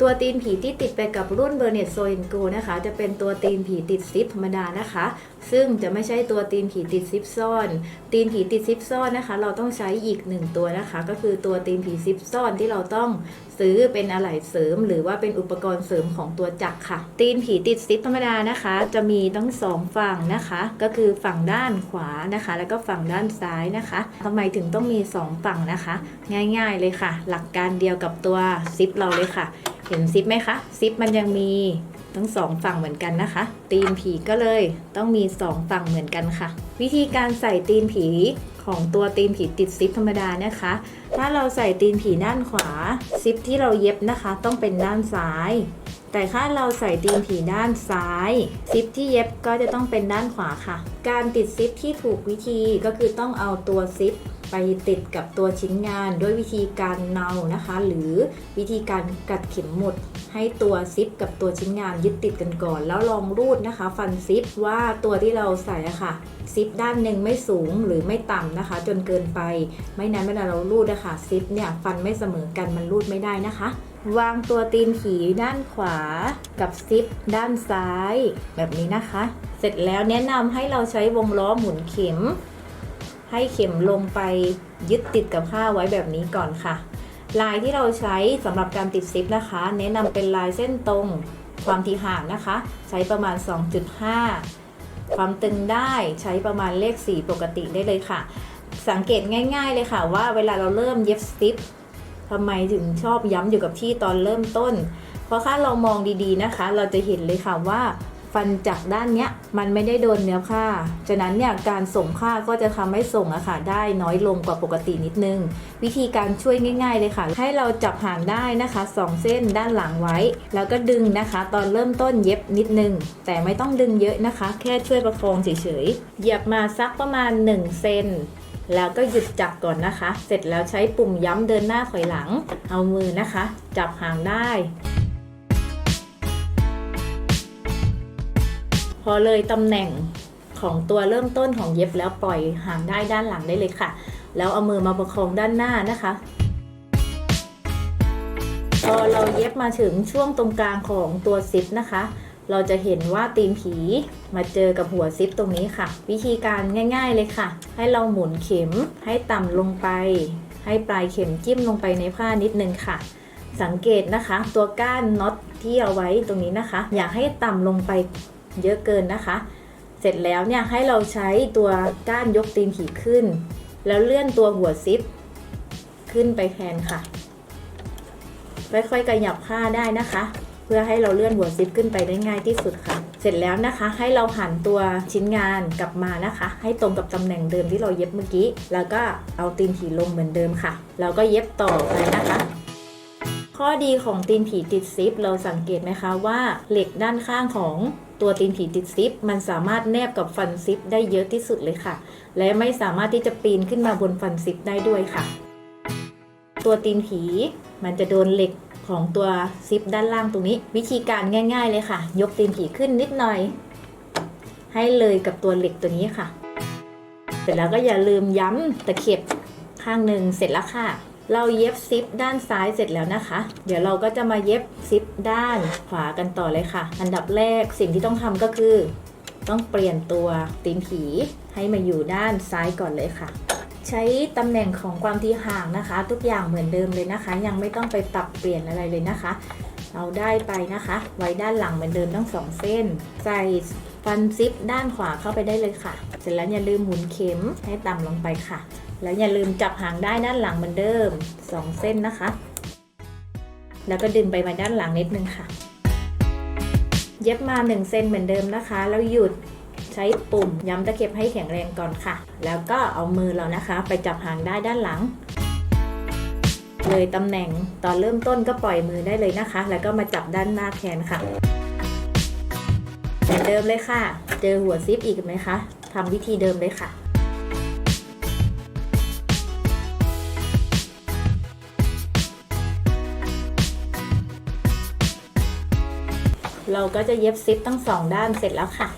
ตัวตีนผีที่ติดไปกับรุ่นเบอร์เน็ตโซนโกนะคะ จะเป็นตัวตีนผีติดซิปธรรมดานะคะ ซึ่งจะไม่ใช่ตัวตีนผีติดซิปซ่อน ตีนผีติดซิปซ่อนนะคะ เราต้องใช้อีกหนึ่งตัวนะคะ ก็คือตัวตีนผีซิปซ่อนที่เราต้องซื้อเป็นอะไหล่เสริม หรือว่าเป็นอุปกรณ์เสริมของตัวจักรค่ะ ตีนผีติดซิปธรรมดานะคะ จะมีทั้งสองฝั่งนะคะ ก็คือฝั่งด้านขวานะคะ แล้วก็ฝั่งด้านซ้ายนะคะทำไมถึงต้องมีสองฝั่งนะคะ ง่าย ๆเลยค่ะ หลักการเดียวกับตัวซิปเราเลยค่ะ เห็นซิปไหมคะ ซิปมันยังมีทั้งสองฝั่งเหมือนกันนะคะ ตีนผีก็เลยต้องมีสองฝั่งเหมือนกันค่ะ วิธีการใส่ตีนผีของตัวตีนผีติดซิปธรรมดานะคะ ถ้าเราใส่ตีนผีด้านขวา ซิปที่เราเย็บนะคะ ต้องเป็นด้านซ้าย แต่ถ้าเราใส่ตีนผีด้านซ้าย ซิปที่เย็บก็จะต้องเป็นด้านขวาค่ะ การติดซิปที่ถูกวิธีก็คือต้องเอาตัวซิป ไปติดกับตัวชิ้นงานด้วยวิธีการเนานะคะ หรือวิธีการกัดเข็มหมุดให้ตัวซิปกับตัวชิ้นงานยึดติดกันก่อน แล้วลองรูดนะคะ ฟันซิปว่าตัวที่เราใส่อะค่ะซิปด้านหนึ่งไม่สูงหรือไม่ต่ำนะคะ จนเกินไป ไม่นั้นเวลาเรารูดนะคะซิปเนี่ยฟันไม่เสมอกันมันรูดไม่ได้นะคะ วางตัวตีนผีด้านขวากับซิปด้านซ้าย แบบนี้นะคะ เสร็จแล้วแนะนำให้เราใช้วงล้อหมุนเข็ม ให้เข็มลงไปยึดติดกับผ้าไว้แบบนี้ก่อนค่ะ ลายที่เราใช้สำหรับการติดซิปนะคะ แนะนำเป็นลายเส้นตรง ความถี่ห่างนะคะ ใช้ประมาณ 2.5 ความตึงได้ใช้ประมาณเลข 4 ปกติได้เลยค่ะ สังเกตง่าย ๆเลยค่ะ ว่าเวลาเราเริ่มเย็บซิปทำไมถึงชอบย้ำอยู่กับที่ตอนเริ่มต้น เพราะถ้าเรามองดีๆนะคะ เราจะเห็นเลยค่ะว่า ฟันจากด้านเนี้ยมันไม่ได้โดนเนื้อผ้า ฉะนั้นเนี่ยการส่งผ้าก็จะทำให้ส่งอะค่ะได้น้อยลงกว่าปกตินิดนึง วิธีการช่วยง่าย ๆ เลยค่ะ ให้เราจับหางได้นะคะสองเส้นด้านหลังไว้ แล้วก็ดึงนะคะ ตอนเริ่มต้นเย็บนิดนึง แต่ไม่ต้องดึงเยอะนะคะ แค่ช่วยประคองเฉยๆเหยียบมาสักประมาณ 1 เซนแล้วก็หยุดจับก่อนนะคะ เสร็จแล้วใช้ปุ่มย้ำเดินหน้าถอยหลัง เอามือนะคะ จับหางได้ อเลยตำแหน่งของตัวเริ่มต้นของเย็บแล้วปล่อยหางได้ด้านหลังได้เลยค่ะ แล้วเอามือมาประคองด้านหน้านะคะพอเราเย็บมาถึงช่วงตรงกลางของตัวซิปนะคะ เราจะเห็นว่าตีนผีมาเจอกับหัวซิปตรงนี้ค่ะ วิธีการง่าย ๆเลยค่ะ ให้เราหมุนเข็มให้ต่ำลงไป ให้ปลายเข็มจิ้มลงไปในผ้านิดนึงค่ะ สังเกตนะคะ ตัวก้านน็อตที่เอาไว้ตรงนี้นะคะ อยากให้ต่ำลงไป เยอะเกินนะคะ เสร็จแล้วเนี่ยให้เราใช้ตัวก้านยกตีนผีขึ้น แล้วเลื่อนตัวหัวซิปขึ้นไปแทนค่ะค่อยๆกระยับผ้าได้นะคะ เพื่อให้เราเลื่อนหัวซิปขึ้นไปได้ง่ายที่สุดค่ะ เสร็จแล้วนะคะ ให้เราหันตัวชิ้นงานกลับมานะคะ ให้ตรงกับตำแหน่งเดิมที่เราเย็บเมื่อกี้ แล้วก็เอาตีนผีลงเหมือนเดิมค่ะ แล้วก็เย็บต่อไปนะคะ ข้อดีของตีนผีติดซิปเราสังเกตไหมคะว่าเหล็กด้านข้างของ ตัวตีนผีติดซิป มันสามารถแนบกับฟันซิปได้เยอะที่สุดเลยค่ะ และไม่สามารถที่จะปีนขึ้นมาบนฟันซิปได้ด้วยค่ะ ตัวตีนผีมันจะโดนเหล็กของตัวซิปด้านล่างตรงนี้ วิธีการง่าย ๆ เลยค่ะ ยกตีนผีขึ้นนิดหน่อย ให้เลยกับตัวเหล็กตัวนี้ค่ะ เสร็จแล้วก็อย่าลืมย้ำตะเข็บข้างหนึ่งเสร็จแล้วค่ะ เราเย็บซิปด้านซ้ายเสร็จแล้วนะคะ เดี๋ยวเราก็จะมาเย็บซิปด้านขวากันต่อเลยค่ะ อันดับแรกสิ่งที่ต้องทำก็คือ ต้องเปลี่ยนตัวตีนผีให้มาอยู่ด้านซ้ายก่อนเลยค่ะใช้ตำแหน่งของความที่ห่างนะคะ ทุกอย่างเหมือนเดิมเลยนะคะ ยังไม่ต้องไปปรับเปลี่ยนอะไรเลยนะคะ เราได้ไปนะคะ ไว้ด้านหลังเหมือนเดิมทั้งสองเส้น ใส่ ฟันซิปด้านขวาเข้าไปได้เลยค่ะ เสร็จแล้วอย่าลืมหมุนเข็มให้ต่ำลงไปค่ะ แล้วอย่าลืมจับหางได้ด้านหลังเหมือนเดิม 2 เส้นนะคะ แล้วก็ดึงไปมาด้านหลังนิดนึงค่ะ เย็บมา 1เซนเหมือนเดิมนะคะ แล้วหยุดใช้ปุ่มย้ำตะเข็บให้แข็งแรงก่อนค่ะ แล้วก็เอามือเรานะคะ ไปจับหางได้ด้านหลัง เลยตำแหน่งตอนเริ่มต้นก็ปล่อยมือได้เลยนะคะ แล้วก็มาจับด้านหน้าแทนค่ะ เหมือนเดิมเลยค่ะ เจอหัวซิปอีกไหมคะทำวิธีเดิมเลยค่ะเราก็จะเย็บซิปทั้งสองด้านเสร็จแล้วค่ะ